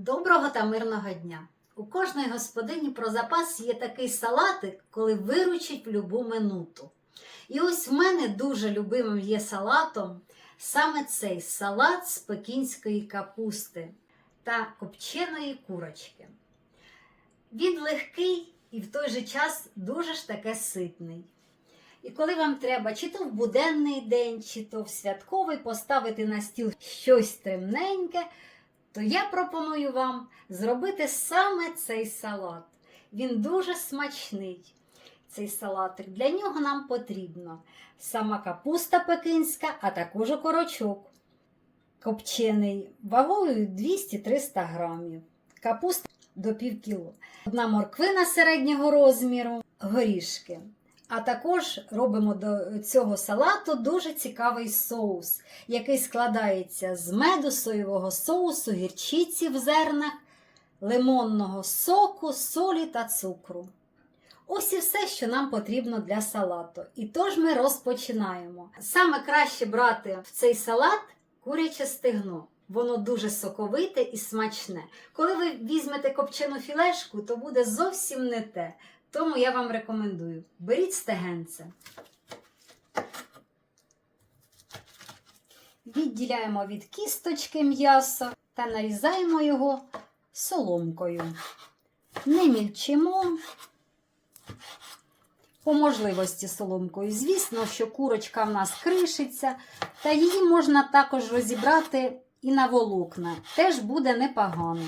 Доброго та мирного дня! У кожної господині про запас є такий салатик, коли виручить в любу минуту. І ось в мене дуже любимим є салатом саме цей салат з пекінської капусти та копченої курочки. Він легкий і в той же час дуже ж таке ситний. І коли вам треба чи то в буденний день, чи то в святковий поставити на стіл щось темненьке, то я пропоную вам зробити саме цей салат. Він дуже смачний. Цей салатик. Для нього нам потрібно сама капуста пекинська, а також окорочок копчений вагою 200-300 грамів. Капуста до пів кіло. Одна морквина середнього розміру, горішки. А також робимо до цього салату дуже цікавий соус, який складається з меду, соєвого соусу, гірчиці в зернах, лимонного соку, солі та цукру. Ось і все, що нам потрібно для салату. І тож ми розпочинаємо. Саме краще брати в цей салат куряче стегно. Воно дуже соковите і смачне. Коли ви візьмете копчену філешку, то буде зовсім не те. Тому я вам рекомендую: беріть стегенце. Відділяємо від кісточки м'ясо та нарізаємо його соломкою. Не мільчимо. По можливості соломкою. Звісно, що курочка в нас кришиться, та її можна також розібрати і на волокна. Теж буде непогано.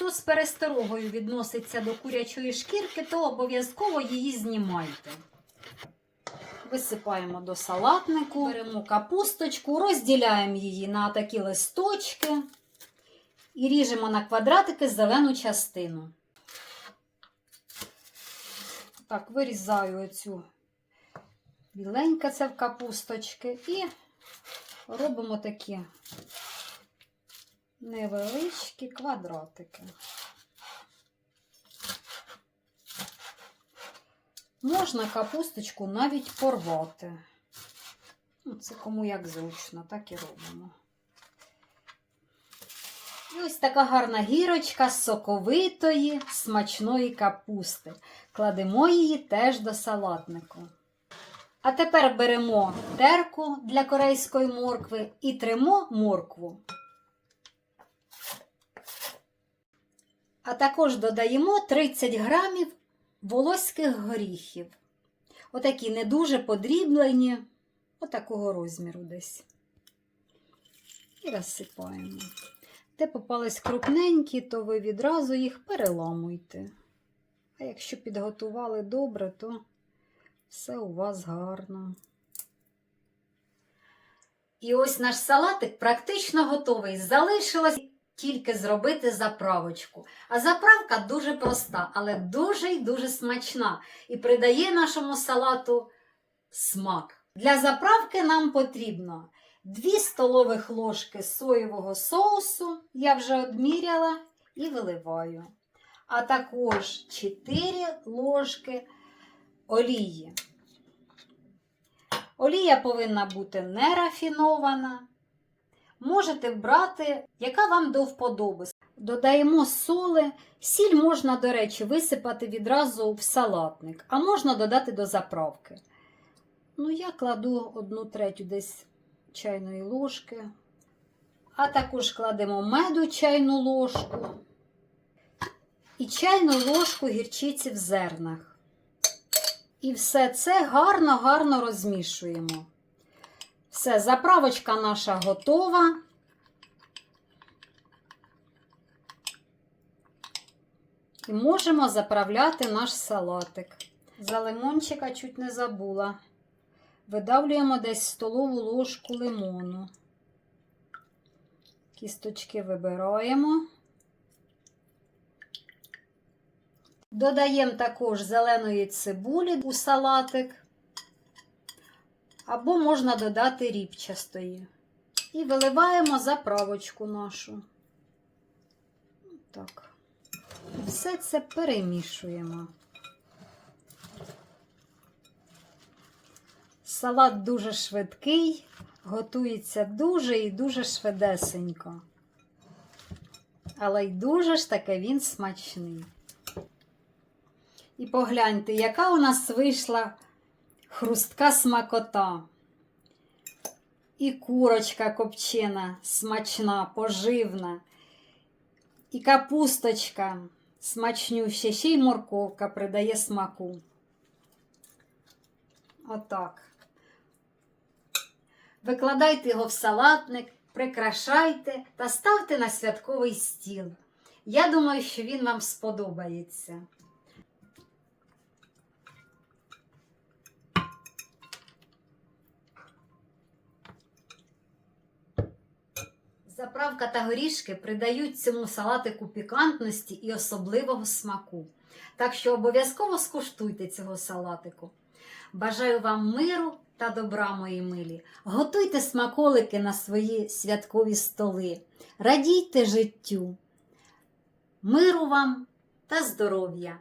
Хто з пересторогою відноситься до курячої шкірки, то обов'язково її знімайте. Висипаємо до салатнику, беремо капусточку, розділяємо її на такі листочки і ріжемо на квадратики зелену частину. Так, вирізаю оцю біленька це в капусточки і робимо такі невеличкі квадратики. Можна капусточку навіть порвати. Ну, Це кому як зручно, так і робимо. І ось така гарна гірочка з соковитої, смачної капусти. Кладемо її теж до салатнику. А тепер беремо терку для корейської моркви і тримо моркву. А також додаємо 30 грамів волоських горіхів. Отакі не дуже подріблені, отакого розміру десь. І розсипаємо. Де попались крупненькі, то ви відразу їх переламуйте. А якщо підготували добре, то все у вас гарно. І ось наш салатик практично готовий. Залишилось тільки зробити заправочку. А заправка дуже проста, але дуже і дуже смачна і придає нашому салату смак. Для заправки нам потрібно 2 столових ложки соєвого соусу, я вже одміряла і виливаю. А також 4 ложки олії. Олія повинна бути не рафінована. Можете брати, яка вам до вподоби. Додаємо соли. Сіль можна, до речі, висипати відразу в салатник, а можна додати до заправки. Ну, я кладу одну третю десь чайної ложки. А також кладемо меду чайну ложку і чайну ложку гірчиці в зернах. І все це гарно-гарно розмішуємо. Все, заправочка наша готова. І можемо заправляти наш салатик. За лимончика чуть не забула. Видавлюємо десь столову ложку лимону. Кісточки вибираємо. Додаємо також зеленої цибулі у салатик. Або можна додати рібчастої. І виливаємо заправочку нашу. Так. Все це перемішуємо. Салат дуже швидкий, Готується дуже і дуже швидесенько. Але й дуже ж таки він смачний. І погляньте, яка у нас вийшла хрустка смакота. І курочка копчена, смачна, поживна, і капусточка смачнюща, ще й морковка придає смаку. Отак. Викладайте його в салатник, прикрашайте та ставте на святковий стіл. Я думаю, що він вам сподобається. Заправка та горішки придають цьому салатику пікантності і особливого смаку. Так що обов'язково скуштуйте цього салатику. Бажаю вам миру та добра, мої милі. Готуйте смаколики на свої святкові столи. Радійте життю. Миру вам та здоров'я.